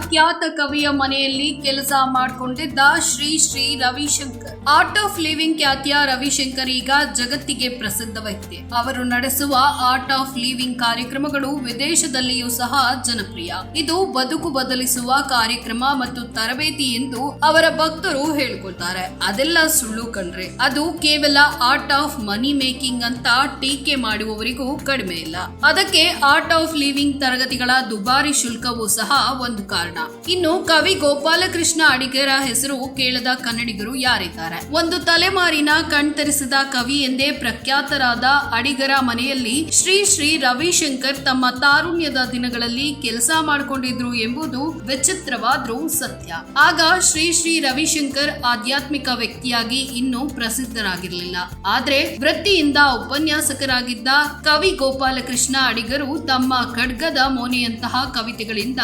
ಖ್ಯಾತ ಕವಿಯ ಮನೆಯಲ್ಲಿ ಕೆಲಸ ಮಾಡಿಕೊಂಡಿದ್ದ Sri Sri Ravishankar. Art of living ಖ್ಯಾತಿಯ ರವಿಶಂಕರ್ ಈಗ ಜಗತ್ತಿಗೆ ಪ್ರಸಿದ್ಧ ವ್ಯಕ್ತಿ. ಅವರು ನಡೆಸುವ ಆರ್ಟ್ ಆಫ್ ಲಿವಿಂಗ್ ಕಾರ್ಯಕ್ರಮಗಳು ವಿದೇಶದಲ್ಲಿಯೂ ಸಹ ಜನಪ್ರಿಯ. ಇದು ಬದುಕು ಬದಲಿಸುವ ಕಾರ್ಯಕ್ರಮ ಮತ್ತು ತರಬೇತಿ ಎಂದು ಅವರ ಭಕ್ತರು ಹೇಳ್ಕೊಳ್ತಾರೆ. ಅದೆಲ್ಲ ಸುಳ್ಳು ಕಂಡ್ರೆ ಅದು ಕೇವಲ ಆರ್ಟ್ ಆಫ್ ಮನಿ ಮೇಕಿಂಗ್ ಅಂತ ಟೀಕೆ ಮಾಡುವವರಿಗೂ ಕಡಿಮೆ ಇಲ್ಲ. ಅದಕ್ಕೆ ಆರ್ಟ್ ಆಫ್ ಲಿವಿಂಗ್ ತರಗತಿಗಳ ದುಬಾರಿ ಶುಲ್ಕವೂ ಸಹ ಒಂದು ಕಾರಣ. ಇನ್ನು ಕವಿ ಗೋಪಾಲಕೃಷ್ಣ ಅಡಿಗರ ಹೆಸರು ಕೇಳದ ಕನ್ನಡಿಗರು ಯಾರಿದ್ದಾರೆ? ಒಂದು ತಲೆಮಾರಿನ ಕಣ್ತರಿಸಿದ ಕವಿ ಎಂದೇ ಪ್ರಖ್ಯಾತರಾದ ಅಡಿಗರ ಮನೆಯಲ್ಲಿ ಶ್ರೀ ಶ್ರೀ ರವಿಶಂಕರ್ ತಮ್ಮ ತಾರುಣ್ಯದ ದಿನಗಳಲ್ಲಿ ಕೆಲಸ ಮಾಡಿಕೊಂಡಿದ್ರು ಎಂಬುದು ವಿಚಿತ್ರವಾದ್ರೂ ಸತ್ಯ. ಆಗ ಶ್ರೀ ಶ್ರೀ ರವಿಶಂಕರ್ ಆಧ್ಯಾತ್ಮಿಕ ವ್ಯಕ್ತಿಯಾಗಿ ಇನ್ನೂ ಪ್ರಸಿದ್ಧರಾಗಿರಲಿಲ್ಲ. ಆದ್ರೆ ವೃತ್ತಿಯಿಂದ ಉಪನ್ಯಾಸಕರಾಗಿದ್ದ ಕವಿ ಗೋಪಾಲಕೃಷ್ಣ ಅಡಿಗರು ತಮ್ಮ ಖಡ್ಗದ ಮೋನೆಯಂತಹ ಕವಿತೆಗಳಿಂದ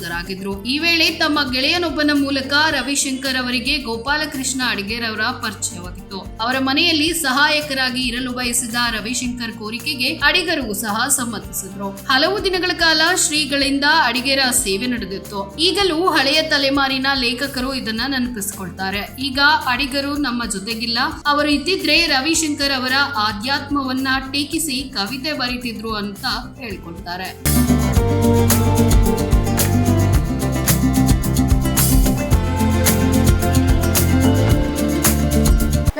ಸುಪ್ರಸಿದ್ಧರಾಗಿದ್ರು ಈ ವೇಳೆ ತಮ್ಮ ಗೆಳೆಯನೊಬ್ಬನ ಮೂಲಕ ರವಿಶಂಕರ್ ಅವರಿಗೆ ಗೋಪಾಲಕೃಷ್ಣ ಅಡಿಗೇರ್ ಅವರ ಪರಿಚಯವಾಗಿತ್ತು. ಅವರ ಮನೆಯಲ್ಲಿ ಸಹಾಯಕರಾಗಿ ಇರಲು ಬಯಸಿದ ರವಿಶಂಕರ್ ಕೋರಿಕೆಗೆ ಅಡಿಗರು ಸಹ ಸಮ್ಮತಿಸಿದ್ರು. ಹಲವು ದಿನಗಳ ಕಾಲ ಶ್ರೀಗಳಿಂದ ಅಡಿಗೆರ ಸೇವೆ ನಡೆದಿತ್ತು. ಈಗಲೂ ಹಳೆಯ ತಲೆಮಾರಿನ ಲೇಖಕರು ಇದನ್ನ ನೆನಪಿಸಿಕೊಳ್ತಾರೆ. ಈಗ ಅಡಿಗರು ನಮ್ಮ ಜೊತೆಗಿಲ್ಲ. ಅವರು ಇದ್ದಿದ್ರೆ ರವಿಶಂಕರ್ ಅವರ ಆಧ್ಯಾತ್ಮವನ್ನ ಟೀಕಿಸಿ ಕವಿತೆ ಬರೀತಿದ್ರು ಅಂತ ಹೇಳ್ಕೊಳ್ತಾರೆ.